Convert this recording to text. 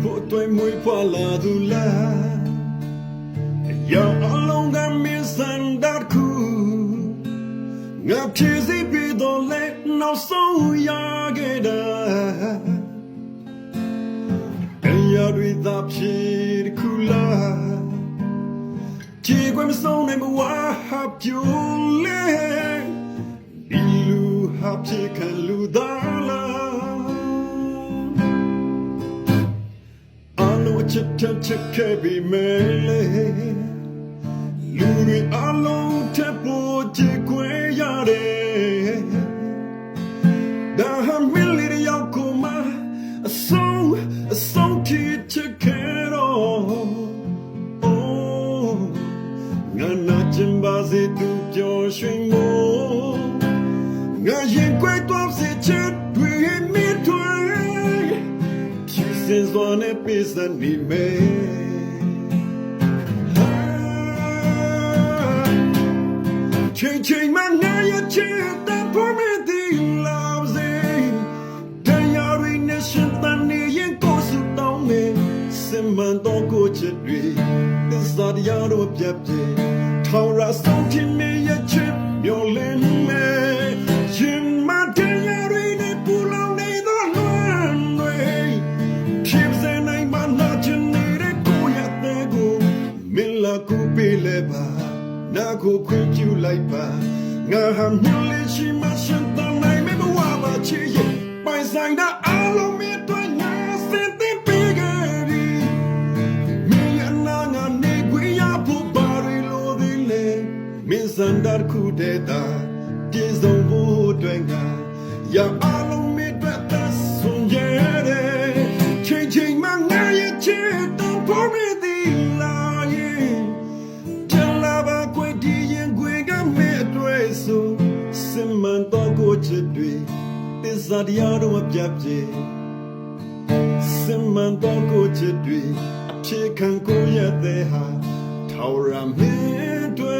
ဖို့တွေ့မွေးဖွာလာသူလားယောအလုံးကမင်းစံတတ်ခုငါဖြည့်စီပြီးတော့လဲနောက်ဆုံးရခဲ့တာတရားတွေသာဖြည့်တစ်ခုလားကြည်ခွင့်မဆုံးနိုင်မဝါဟာပြိုလဲဒီလူဟာဖြည့်ခံလူသား ချစ်ချစ်ချစ်ခဲ့ပြီးမယ်လေလူတွေအလုံးထပ်ဖို့ကြည်ခွေရတယ်ဒါဟမီလီရောက်ကိုမအဆုံးအဆုံးချစ်ချစ်ခဲ့တော့အိုးငါနာချင်ပါစေသူပြောရွှင်မို့ Since one episode we made Change change my name change that for me the loves it Diary nation tan ni yin ko su tong me Sim man to ko chit ri This are the yaro pyap je Thao ra song chin me ye chip Myo lin ပေးလဲပါနာကိုခွင့်ပြုလိုက်ပါငါဟာမြင်လေးရှိမှရှင်တန်နိုင်မဘဝပါချီရဲ့ပိုင်ဆိုင်တဲ့အလုံးမြတ်တွေငါစင်တဲ့ပေးခဲ့ဒီမင်းရနာငါနေခွေရဖို့ပါရီလိုဒီလေမင်းစံတတ်ခုတဲ့တာပြေဆုံးဖို့အတွက်ငါရအလုံးမြတ်တွေသက်ဆုံးရဲ့ Changing my name, don't pour me the lie. Tell don't go to do. This are the other of Jabji. Simon don't go to do. Chicken go yet they have. Tower a midway.